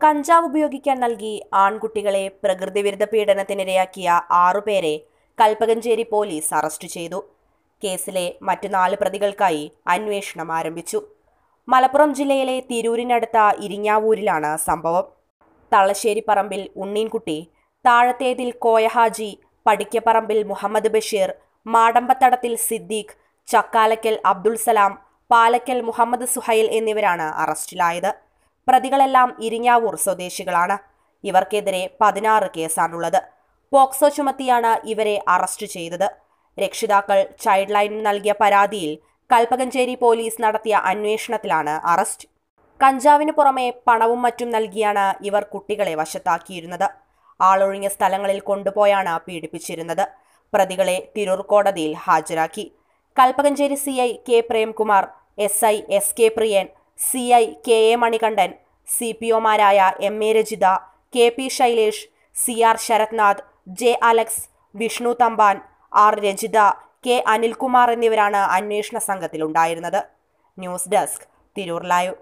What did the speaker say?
കഞ്ചാവ് ഉപയോഗിക്കാൻ നൽകി ആൺകുട്ടികളെ പ്രകൃതിവിരുദ്ധ പീഡനത്തിനിരയാക്കിയ ആറുപേരെ കൽപ്പകഞ്ചേരി പോലീസ് അറസ്റ്റ് ചെയ്തു. കേസിലെ മറ്റു നാല് പ്രതികൾക്കായി അന്വേഷണം ആരംഭിച്ചു. മലപ്പുറം ജില്ലയിലെ തിരൂരിനടുത്ത ഇരിങ്ങാവൂരിലാണ് സംഭവം. തള്ളശ്ശേരി പറമ്പിൽ ഉണ്ണീൻകുട്ടി താഴത്തേതിൽ കോയഹാജി പടിക്കപ്പറമ്പിൽ മുഹമ്മദ് ബഷീർ മാടമ്പത്തടത്തിൽ സിദ്ദീഖ് ചക്കാലക്കൽ അബ്ദുൾ സലാം പാലക്കൽ മുഹമ്മദ് സുഹൈൽ എന്നിവരാണ് അറസ്റ്റിലായത്. പ്രതികളെല്ലാം ഇരിങ്ങാവൂർ സ്വദേശികളാണ്. ഇവർക്കെതിരെ പതിനാറ് കേസാണുള്ളത്. പോക്സോ ചുമത്തിയാണ് ഇവരെ അറസ്റ്റ് ചെയ്തത്. രക്ഷിതാക്കൾ ചൈൽഡ് ലൈനിന് നൽകിയ പരാതിയിൽ കൽപ്പകഞ്ചേരി പോലീസ് നടത്തിയ അന്വേഷണത്തിലാണ് അറസ്റ്റ്. കഞ്ചാവിന് പുറമെ പണവും മറ്റും നൽകിയാണ് ഇവർ കുട്ടികളെ വശത്താക്കിയിരുന്നത്. ആളൊഴിഞ്ഞ സ്ഥലങ്ങളിൽ കൊണ്ടുപോയാണ് പീഡിപ്പിച്ചിരുന്നത്. പ്രതികളെ തിരൂർ കോടതിയിൽ ഹാജരാക്കി. Kalpakanchery C I K Premkumar S I S K Priyan C I K A Manikandan C P ഒമാരായ M A Rajitha K P Shailesh C R Sarathnath J Alex Vishnu Thampan R Rajitha K Anilkumar എന്നിവരാണ് അന്വേഷണ സംഘത്തിലുണ്ടായിരുന്നത്. News desk Tirur live.